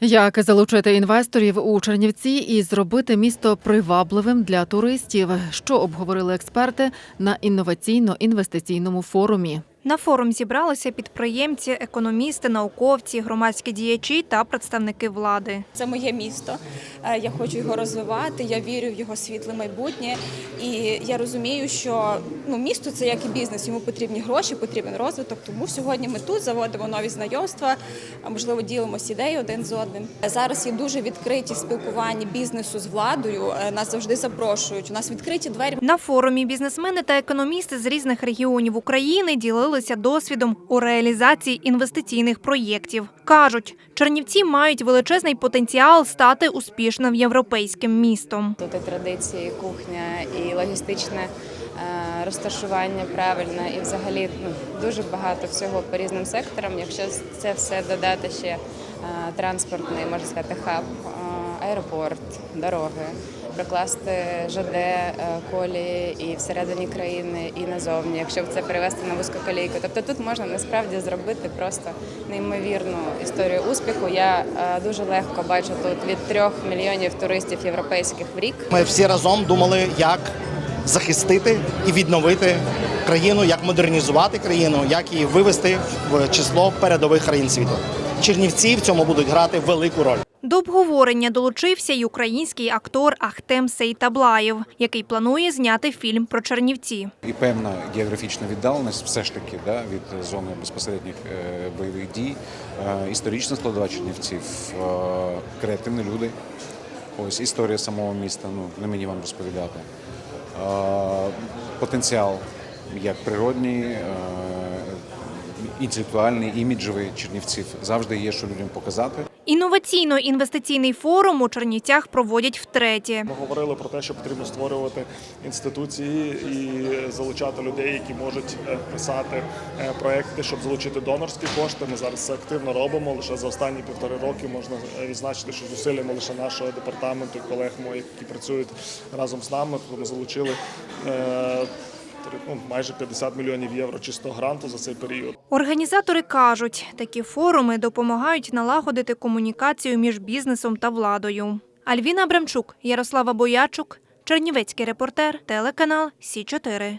Як залучити інвесторів у Чернівці і зробити місто привабливим для туристів, що обговорили експерти на інноваційно-інвестиційному форумі. На форум зібралися підприємці, економісти, науковці, громадські діячі та представники влади. Це моє місто. Е, Я хочу його розвивати. Я вірю в його світле майбутнє. І я розумію, що ну місто це як і бізнес. Йому потрібні гроші, потрібен розвиток. Тому сьогодні ми тут заводимо нові знайомства, можливо ділимося ідеєю один з одним. Зараз є дуже відкриті спілкування бізнесу з владою. Е, Нас завжди запрошують. У нас відкриті двері. На форумі бізнесмени та економісти з різних регіонів України ділилися досвідом у реалізації інвестиційних проєктів. Кажуть, Чернівці мають величезний потенціал стати успішним європейським містом. Тут і традиції, кухня, і логістичне е, розташування правильне, і взагалі ну, дуже багато всього по різним секторам. Якщо це все додати ще е, транспортний, можна сказати, хаб, е, аеропорт, дороги, прокласти ЖД, е, колії і всередині країни, і назовні, якщо це перевести на вузькоколійку. Тобто тут можна насправді зробити просто неймовірну історію успіху. Я е, дуже легко бачу тут від трьох мільйонів туристів європейських в рік. Ми всі разом думали, як захистити і відновити країну, як модернізувати країну, як її вивести в число передових країн світу. Чернівці в цьому будуть грати велику роль. До обговорення долучився й український актор Ахтем Сейтаблаєв, який планує зняти фільм про Чернівці. і певна географічна віддаленість все ж таки да, від зони безпосередніх е, бойових дій, е, історична складова Чернівців, е, креативні люди. Ось історія самого міста, ну не мені вам розповідати. Потенціал як природній, інтелектуальний, іміджевий Чернівців завжди є, що людям показати. Інноваційно-інвестиційний форум у Чернівцях проводять втретє. Ми говорили про те, що потрібно створювати інституції і залучати людей, які можуть е, писати е, проекти, щоб залучити донорські кошти. Ми зараз це активно робимо. Лише за останні півтори роки можна е, відзначити, що зусиллями лише нашого департаменту колег моїх, які працюють разом з нами, ми залучили. Ну, майже 50 мільйонів євро чисто гранту за цей період. Організатори кажуть, такі форуми допомагають налагодити комунікацію між бізнесом та владою. Альвіна Абрамчук, Ярослава Боячук, Чернівецький репортер, телеканал Сі 4